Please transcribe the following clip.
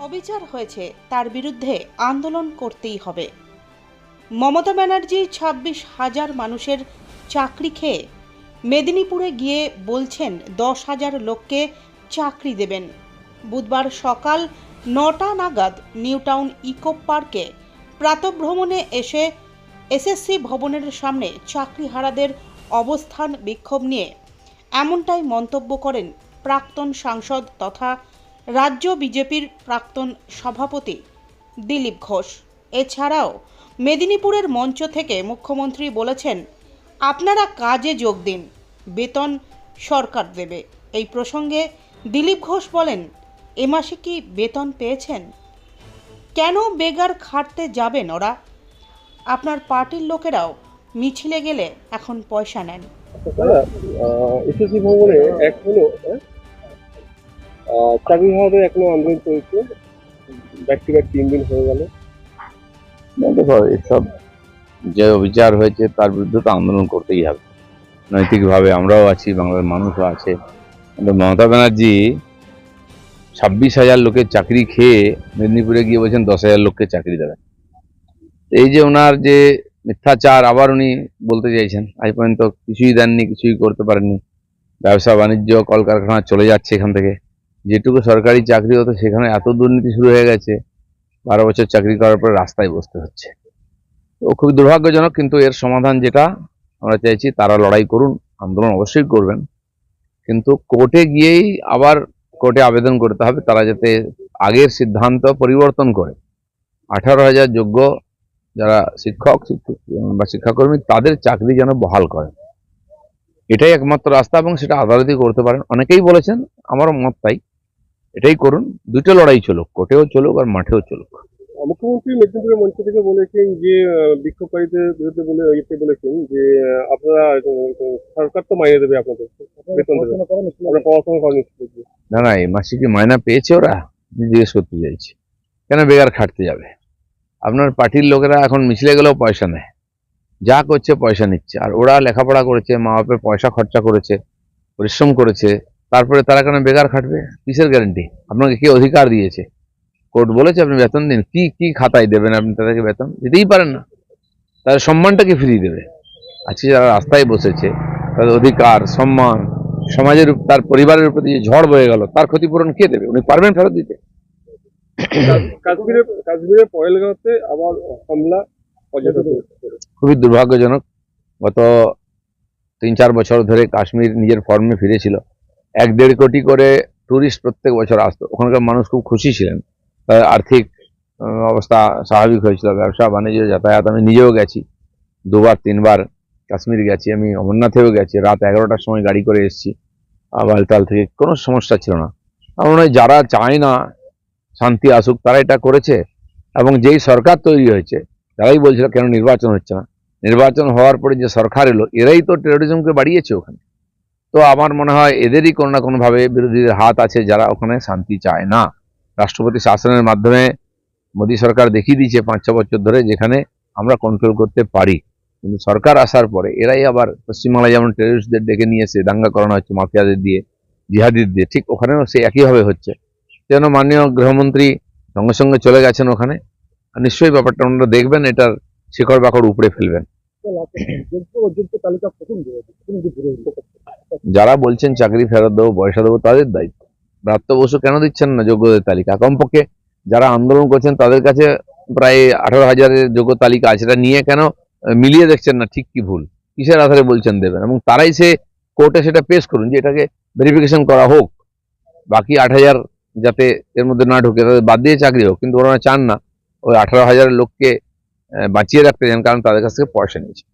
অবিচার হয়েছে, তার বিরুদ্ধে আন্দোলন করতেই হবে। মমতা ব্যানার্জি ছাব্বিশ হাজার মানুষের চাকরি খেয়ে মেদিনীপুরে গিয়ে বলছেন, দশ হাজার লোককে চাকরি দেবেন। বুধবার সকাল নটা নাগাদ নিউটাউন ইকো পার্কে প্রাতভ্রমণে এসে এসএসসি ভবনের সামনে চাকরিহারাদের অবস্থান বিক্ষোভ নিয়ে এমনটাই মন্তব্য করেন প্রাক্তন সাংসদ তথা রাজ্য বিজেপির প্রাক্তন সভাপতি দিলীপ ঘোষ। এছাড়াও মেদিনীপুরের মঞ্চ থেকে মুখ্যমন্ত্রী বলেছেন, আপনারা কাজে যোগ দিন, বেতন সরকার দেবে। এই প্রসঙ্গে দিলীপ ঘোষ বলেন, এ মাসে কি বেতন পেয়েছেন? কেন বেগার খাটতে যাবেন ওরা? আপনার পার্টির লোকেরাও মিছিলে গেলে এখন পয়সা নেন। এসএসসি ভবনে এখনও চাকরি হওয়াতে এখনও আন্দোলন চলছে। ব্যাক টু ব্যাক তিন দিন হয়ে গেল। দেখো এসব যে অবিচার হয়েছে, তার বিরুদ্ধে তো আন্দোলন করতেই হবে। নৈতিকভাবে আমরাও আছি, বাংলার মানুষও আছে। কিন্তু মমতা ব্যানার্জি ছাব্বিশ হাজার লোকের চাকরি খেয়ে মেদিনীপুরে গিয়ে বলছেন দশ হাজার লোককে চাকরি দেবেন। এই যে ওনার যে মিথ্যাচার, আবার উনি বলতে চাইছেন, আজ পর্যন্ত কিছুই দেননি, কিছুই করতে পারেননি। ব্যবসা, বাণিজ্য, কলকারখানা চলে যাচ্ছে এখান থেকে। যেটুকু সরকারি চাকরি হতো, সেখানে এত দুর্নীতি শুরু হয়ে গেছে, বারো বছর চাকরি করার পরে রাস্তায় বসতে হচ্ছে। তো খুবই দুর্ভাগ্যজনক, কিন্তু এর সমাধান যেটা আমরা চাইছি, তারা লড়াই করুন, আন্দোলন অবশ্যই করবেন। কিন্তু কোর্টে গিয়েই আবার কোর্টে আবেদন করতে হবে, তারা যাতে আগের সিদ্ধান্ত পরিবর্তন করে। আঠারো হাজার যোগ্য যারা শিক্ষক বা শিক্ষাকর্মী, তাদের চাকরি যেন বহাল করেন। এটাই একমাত্র রাস্তা এবং সেটা আদালতেই করতে পারেন। অনেকেই বলেছেন, আমারও মত তাই। এটাই করুন দুটো লড়াই চলুক কোর্টেও চলুক আর মাঠেও চলুক। মুখ্যমন্ত্রী মেদিনীপুরের মঞ্চ থেকে বলেছেন যে বিক্ষোভকারীদের বিরুদ্ধে বলে ইয়েতে বলেছেন যে আপনারা সরকার তো মাইনে দেবে আপনাদের বেতন দেবে। আমরা পড়াশোনা করেন না না এই মাসে কি মায়না পেয়েছে ওরা? জিজ্ঞেস করতে চাইছি। কেন বেকার খাটতে যাবে? আপনার পার্টির লোকেরা এখন মিছিলে গেলেও পয়সা নেয়। যা করছে পয়সা নিচ্ছে। আর ওরা লেখাপড়া করেছে মা বাপের পয়সা খরচা করেছে পরিশ্রম করেছে তারপরে তারা কেন বেকার খাটবে? কিসের গ্যারেন্টি আপনাকে কে অধিকার দিয়েছে? কোর্ট বলেছে আপনি বেতন দিন। কি কি খাতায় দেবেন আপনি তাদেরকে বেতন? দিতেই পারেন না। তাদের সম্মানটাকে ফিরিয়ে দেবে? আজকে যারা রাস্তায় বসেছে তাদের অধিকার সম্মান সমাজের তার পরিবারের প্রতি যে ঝড় বয়ে গেল তার ক্ষতিপূরণ কে দেবে? উনি পারবেন ফেরত দিতে? কাশ্মীরে কাশ্মীরে পয়েলগাঁওতে আবার হামলা খুবই দুর্ভাগ্যজনক। গত তিন চার বছর ধরে কাশ্মীর নিজের ফর্মে ফিরেছিল। এক দেড় কোটি করে টুরিস্ট প্রত্যেক বছর আসতো। ওখানকার মানুষ খুব খুশি ছিলেন। আর্থিক অবস্থা স্বাভাবিক হয়েছিল। ব্যবসা, বাণিজ্য, যাতায়াত, আমি নিজেও গেছি। দুবার, তিনবার কাশ্মীর গেছি। আমি অমরনাথেও গেছি। রাত এগারোটার সময় গাড়ি করে এসেছি। বালতাল থেকে কোনো সমস্যা ছিল না। আমার মনে হয় যারা চায় না শান্তি আসুক, তারা এটা করেছে। এবং যেই সরকার তৈরি হয়েছে, তারাই বলছিল কেন নির্বাচন হচ্ছে না। নির্বাচন হওয়ার পরে যে সরকার এলো, এরাই তো টেরোরিজমকে বাড়িয়েছে ওখানে। তো আমার মনে হয় এদেরই কোনো না কোনোভাবে বিরোধীদের হাত আছে যারা ওখানে শান্তি চায় না। রাষ্ট্রপতি শাসনের মাধ্যমে মোদী সরকার দেখিয়ে দিয়েছে পাঁচ ছ বছর ধরে যেখানে আমরা কন্ট্রোল করতে পারি। কিন্তু সরকার আসার পরে এরাই আবার পশ্চিমবাংলায় যেমন টেররিস্টদের ডেকে নিয়ে এসে দাঙ্গা করানো হচ্ছে, মাফিয়াদের দিয়ে জিহাদির দিয়ে ঠিক ওখানেও সে একইভাবে হচ্ছে। যেন মাননীয় গৃহমন্ত্রী সঙ্গে সঙ্গে চলে গেছেন ওখানে। নিশ্চয়ই ব্যাপারটা ওনারা দেখবেন, এটার শিকড় বাকড় উপড়ে ফেলবেন। যারা বলছেন চাকরি ফেরত দেবো, পয়সা দেবো, তাদের দায়িত্ব। ব্রাত্য বসু কেন দিচ্ছেন না যোগ্যদের তালিকা? কমপক্ষে যারা আন্দোলন করছেন, তাদের কাছে প্রায় আঠারো হাজারের যোগ্য তালিকা আছে। এটা নিয়ে কেন মিলিয়ে দেখছেন না ঠিক কি ভুল? কিসের আধারে বলছেন দেবেন? এবং তারাই সে কোর্টে সেটা পেশ করুন যে এটাকে ভেরিফিকেশন করা হোক। বাকি আট হাজার যাতে এর মধ্যে না ঢুকে, তাদের বাদ দিয়ে চাকরি হোক। কিন্তু ওনারা চান না ওই আঠারো হাজারের লোককে বাঁচিয়ে রাখতে চান কারণ তাদের কাছ থেকে পয়সা নিয়েছে।